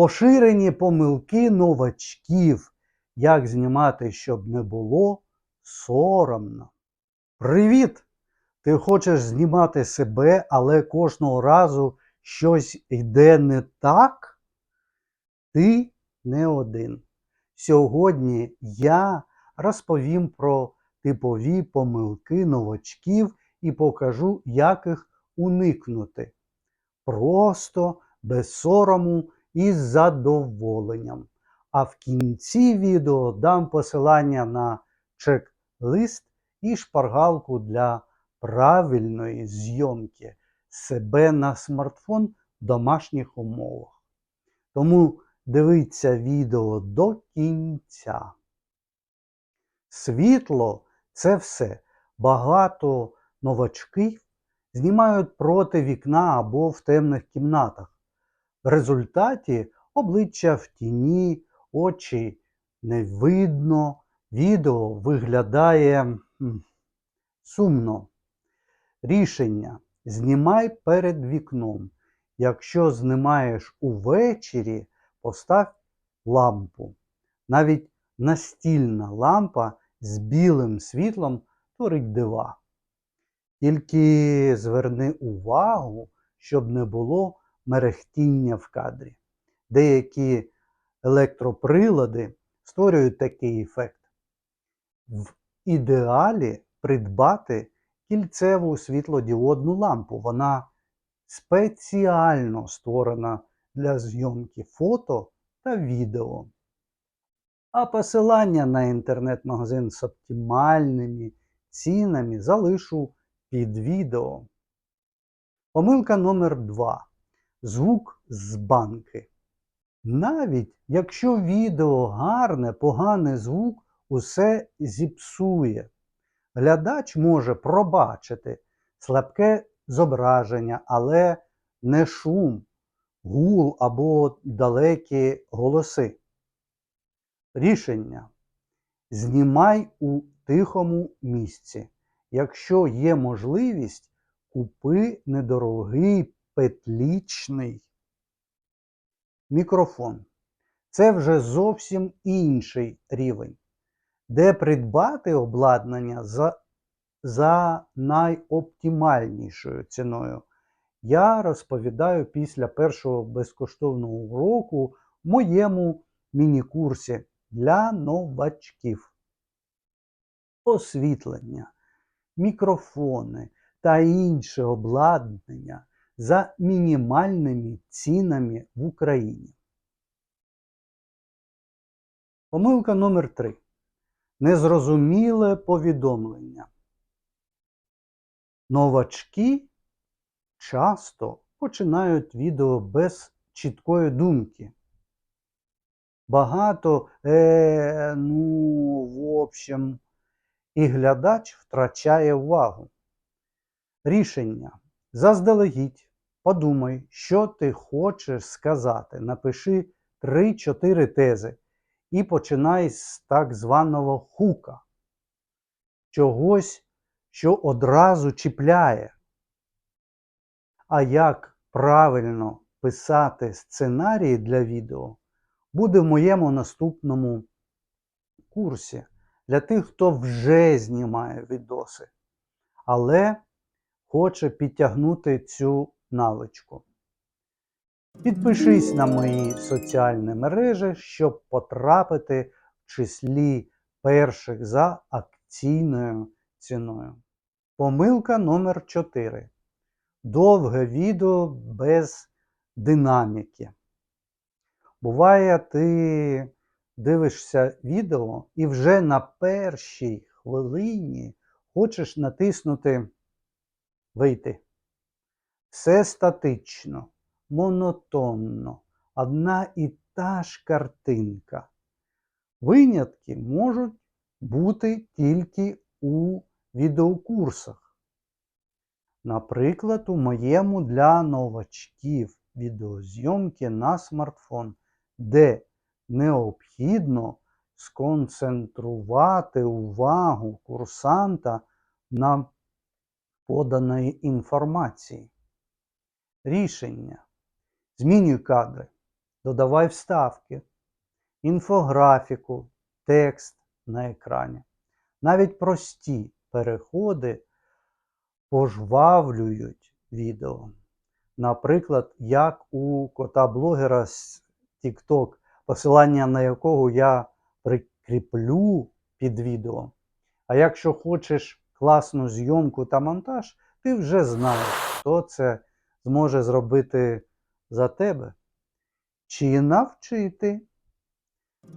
Поширені помилки новачків. Як знімати, щоб не було соромно. Привіт! Ти хочеш знімати себе, але кожного разу щось йде не так? Ти не один. Сьогодні я розповім про типові помилки новачків і покажу, як їх уникнути. Просто, без сорому і з задоволенням. А в кінці відео дам посилання на чек-лист і шпаргалку для правильної зйомки себе на смартфон в домашніх умовах. Тому дивіться відео до кінця. Світло це все. Багато новачків знімають проти вікна або в темних кімнатах. В результаті обличчя в тіні, очі не видно, відео виглядає сумно. Рішення знімай перед вікном. Якщо знімаєш увечері, постав лампу. Навіть настільна лампа з білим світлом творить дива. Тільки зверни увагу, щоб не було мерехтіння в кадрі. Деякі електроприлади створюють такий ефект. В ідеалі придбати кільцеву світлодіодну лампу. Вона спеціально створена для зйомки фото та відео. А посилання на інтернет-магазин з оптимальними цінами залишу під відео. Помилка номер 2. Звук з банки. Навіть якщо відео гарне, поганий звук усе зіпсує. Глядач може пробачити слабке зображення, але не шум, гул або далекі голоси. Рішення. Знімай у тихому місці. Якщо є можливість, купи недорогий петлічний мікрофон. Це вже зовсім інший рівень, де придбати обладнання за, за найоптимальнішою ціною. Я розповідаю після першого безкоштовного уроку в моєму міні-курсі для новачків. Освітлення, мікрофони та інше обладнання за мінімальними цінами в Україні. Помилка номер 3. Незрозуміле повідомлення. Новачки часто починають відео без чіткої думки. Багато, е, ну, в общем, і глядач втрачає увагу. Рішення. Заздалегідь подумай, що ти хочеш сказати. Напиши 3-4 тези і починай з так званого хука. Чогось, що одразу чіпляє. А як правильно писати сценарії для відео, буде в моєму наступному курсі для тих, хто вже знімає відоси, але хоче підтягнути цю навичку. Підпишись на мої соціальні мережі, щоб потрапити в числі перших за акційною ціною. Помилка номер 4. Довге відео без динаміки. Буває, ти дивишся відео і вже на першій хвилині хочеш натиснути Вийти. Все статично, монотонно, одна і та ж картинка. Винятки можуть бути тільки у відеокурсах. Наприклад, у моєму для новачків відеозйомки на смартфон, де необхідно сконцентрувати увагу курсанта на поданої інформації. Рішення. Змінюй кадри. додавай вставки, інфографіку, текст на екрані. Навіть прості переходи пожвавлюють відео. Наприклад, як у кота-блогера з TikTok, посилання на якого я прикріплю під відео. А якщо хочеш класну зйомку та монтаж, ти вже знаєш, хто це зможе зробити за тебе чи навчити.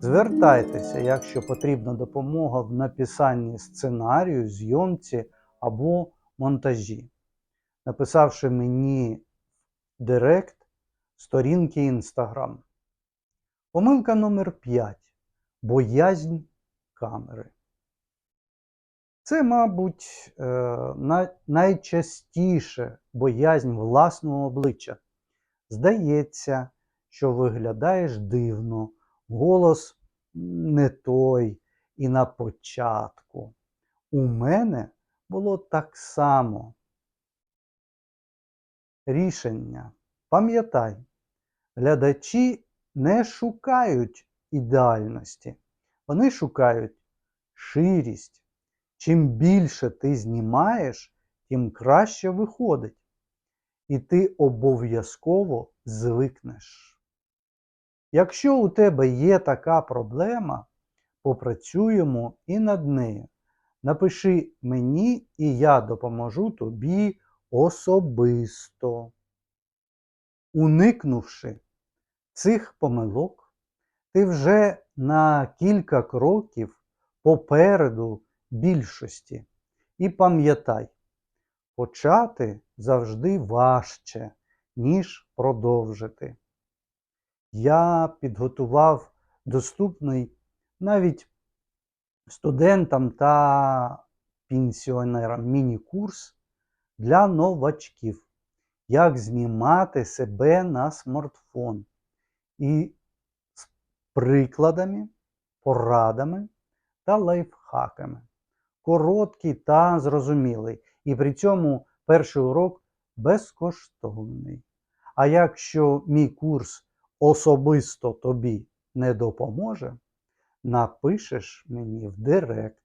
Звертайтеся, якщо потрібна допомога в написанні сценарію, зйомці або монтажі, написавши мені в Директ сторінки Instagram. Помилка номер 5. Боязнь камери. Це, мабуть, е, найчастіше боязнь власного обличчя. Здається, що виглядаєш дивно, голос не той і на початку. У мене було так само. Рішення. Пам'ятай, глядачі не шукають ідеальності, вони шукають ширість. Чим більше ти знімаєш, тим краще виходить. І ти обов'язково звикнеш. Якщо у тебе є така проблема, попрацюємо і над нею. Напиши мені, і я допоможу тобі особисто. Уникнувши цих помилок, ти вже на кілька кроків попереду більшості. І пам'ятай, почати завжди важче, ніж продовжити. Я підготував доступний навіть студентам та пенсіонерам міні-курс для новачків, як знімати себе на смартфон. І з прикладами, порадами та лайфхаками. Короткий та зрозумілий. І при цьому перший урок безкоштовний. А якщо мій курс особисто тобі не допоможе, напишеш мені в Директ,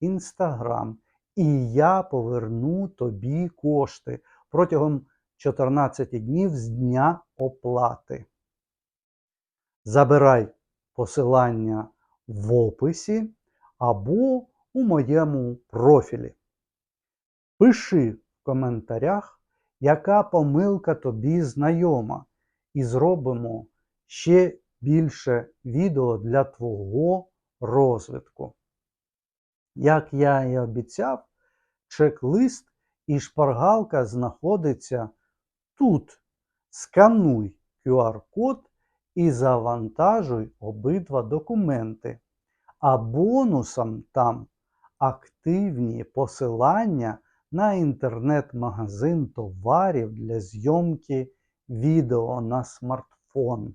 Інстаграм, і я поверну тобі кошти протягом 14 днів з дня оплати. Забирай посилання в описі або у моєму профілі. Пиши в коментарях, яка помилка тобі знайома, і зробимо ще більше відео для твого розвитку. Як я і обіцяв, чек-лист і шпаргалка знаходиться тут. Скануй QR-код і завантажуй обидва документи. А бонусом там активні посилання на інтернет-магазин товарів для зйомки відео на смартфон.